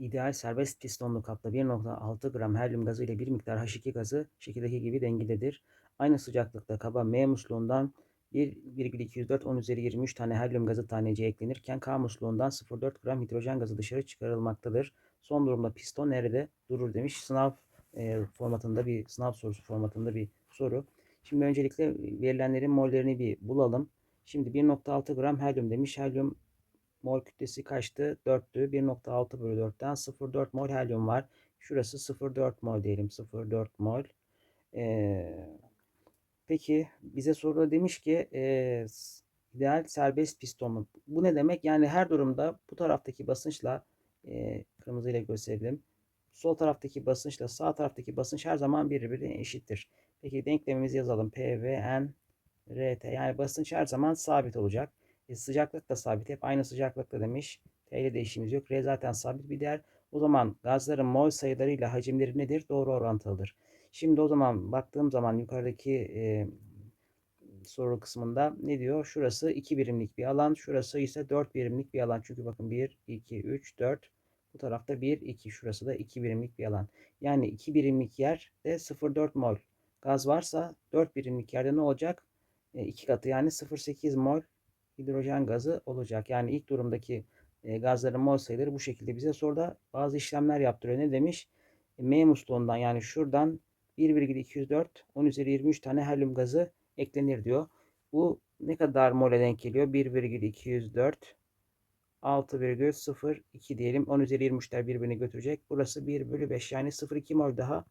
İdeal serbest pistonlu kapta 1.6 gram helyum gazı ile bir miktar H2 gazı şekildeki gibi dengelidir. Aynı sıcaklıkta kaba M musluğundan 1,204 10 üzeri 23 tane helyum gazı taneciği eklenirken K musluğundan 0,4 gram hidrojen gazı dışarı çıkarılmaktadır. Son durumda piston nerede durur demiş. Sınav e, formatında bir sınav sorusu formatında bir soru. Şimdi öncelikle verilenlerin mollerini bir bulalım. Şimdi 1.6 gram helyum demiş. Helyum mol kütlesi kaçtı? 4'tü. 1.6 bölü 4'ten 0.4 mol helyum var. Şurası 0.4 mol diyelim. 0.4 mol. Ee, peki bize soruda demiş ki e, ideal serbest pistonlu. Bu ne demek? Yani her durumda bu taraftaki basınçla e, kırmızıyla gösterelim. Sol taraftaki basınçla sağ taraftaki basınç her zaman birbirine eşittir. Peki denklemimizi yazalım. P, V. Yani basınç her zaman sabit olacak. E, sıcaklık da sabit. Hep aynı sıcaklıkta demiş. T ile değişimimiz yok. R zaten sabit bir değer. O zaman gazların mol sayılarıyla hacimleri nedir? Doğru orantılıdır. Şimdi o zaman baktığım zaman yukarıdaki e, soru kısmında ne diyor? Şurası 2 birimlik bir alan. Şurası ise 4 birimlik bir alan. Çünkü bakın 1, 2, 3, 4. Bu tarafta 1, 2. Şurası da 2 birimlik bir alan. Yani 2 birimlik yerde 0,4 mol gaz varsa 4 birimlik yerde ne olacak? 2 e, katı yani 0,8 mol hidrojen gazı olacak. Yani ilk durumdaki gazların mol sayıları bu şekilde bize soruda bazı işlemler yaptırıyor. Ne demiş? E, M musluğundan yani şuradan 1,204 10 üzeri 23 tane helyum gazı eklenir diyor. Bu ne kadar mole denk geliyor? 1,204 6,02 diyelim. 10 üzeri 23'ler birbirini götürecek. Burası 1 bölü 5 yani 0,2 mol daha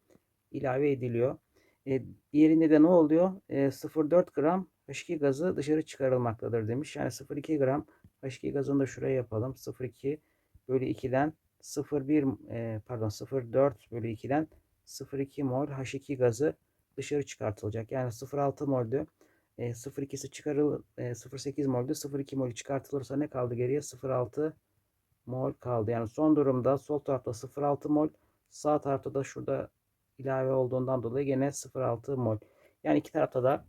ilave ediliyor. E, diğerinde de ne oluyor? E, 0,4 gram H2 gazı dışarı çıkarılmaktadır demiş. Yani 0,2 gram H2 gazını da şuraya yapalım. 0,2 bölü 2'den 0,1 e, pardon 0,4 bölü 2'den 0,2 mol H2 gazı dışarı çıkartılacak. Yani 0,6 moldü. E, 0,2'si çıkarıl e, 0,8 moldü. 0,2 molü çıkartılırsa ne kaldı geriye? 0,6 mol kaldı. Yani son durumda sol tarafta 0,6 mol, sağ tarafta da şurada ilave olduğundan dolayı gene 0,6 mol. Yani iki tarafta da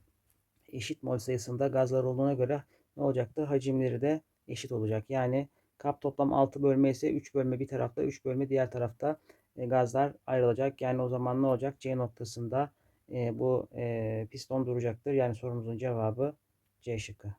eşit mol sayısında gazlar olduğuna göre ne olacaktı? Hacimleri de eşit olacak. Yani kap toplam 6 bölme ise 3 bölme bir tarafta 3 bölme diğer tarafta e, gazlar ayrılacak. Yani o zaman ne olacak? C noktasında e, bu e, piston duracaktır. Yani sorumuzun cevabı C şıkkı.